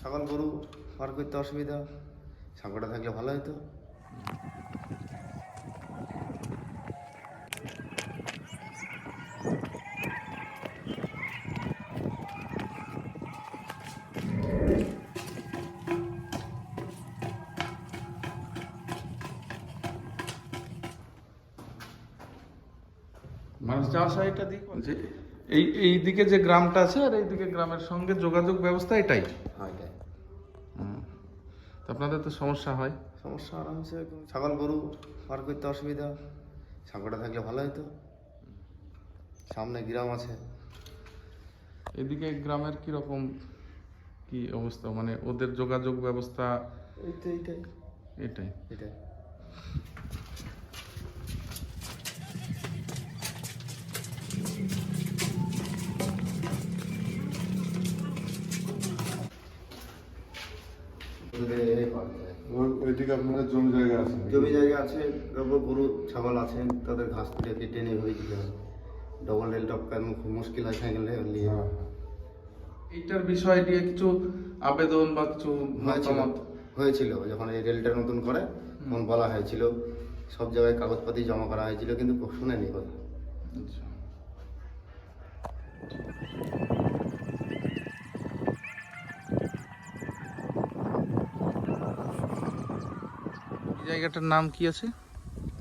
ছাগল গরু পার করতে অসুবিধা। সাঁকোটা থাকলে ভালো হতো মানুষ যাওয়া আসা এটা দিক যে এই এই দিকে যে গ্রামটা আছে আর এই দিকে গ্রামের সঙ্গে যোগাযোগ ব্যবস্থা এটাই। হ্যাঁ আপনাদের তো সমস্যা হয়। সমস্যা আরামসে ছাগল গরু পার করতে অসুবিধা। সাঁকোটা থাকলে ভালো হতো সামনে গ্রাম আছে। এদিকে গ্রামের কি রকম কি অবস্থা? মানে ওদের যোগাযোগ ব্যবস্থা এইটাই। এটাই। এটাই। ওইদিকে আপনাদের জমি জায়গা আছে জমি জায়গা আছে তারপর গরু ছাগল আছে তাদের ঘাস থেকে কেটে নিয়ে হয়ে যেতে হবে। ডবল রেল টপ কারণ খুব মুশকিল হয় সাইকেলে নিয়ে। হ্যাঁ, এইটার বিষয় নিয়ে কিছু আবেদন বা কিছু মতামত? হয়েছিল যখন এই রেলটা নতুন করে তখন বলা হয়েছিল সব জায়গায় কাগজপাতি জমা করা হয়েছিল কিন্তু শুনেনি কথা। আচ্ছা। জায়গাটার নাম কি আছে?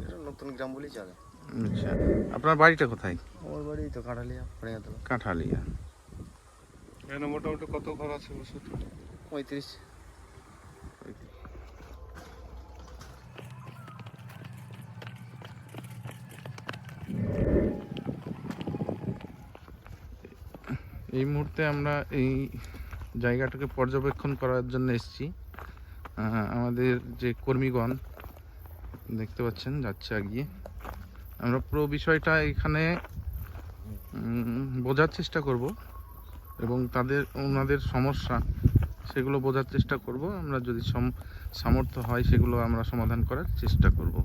এটা নতুন গ্রাম বলেই চলে আচ্ছা আপনার বাড়িটা কোথায়? আমার বাড়ি তো কাঁঠালিয়া ফড়িয়াতলা কাঁঠালিয়া। এখানে মোটামুটি কত ঘর আছে বসে পঁয়ত্রিশ। এই মুহূর্তে আমরা এই জায়গাটাকে পর্যবেক্ষণ করার জন্য এসেছি। আমাদের যে কর্মীগণ দেখতে পাচ্ছেন, যাচ্ছে আগিয়ে। আমরা পুরো বিষয়টা এখানে বোঝার চেষ্টা করব এবং তাদের, ওনাদের সমস্যা সেগুলো বোঝার চেষ্টা করব। আমরা যদি সম, সামর্থ্য হয় সেগুলো আমরা সমাধান করার চেষ্টা করব।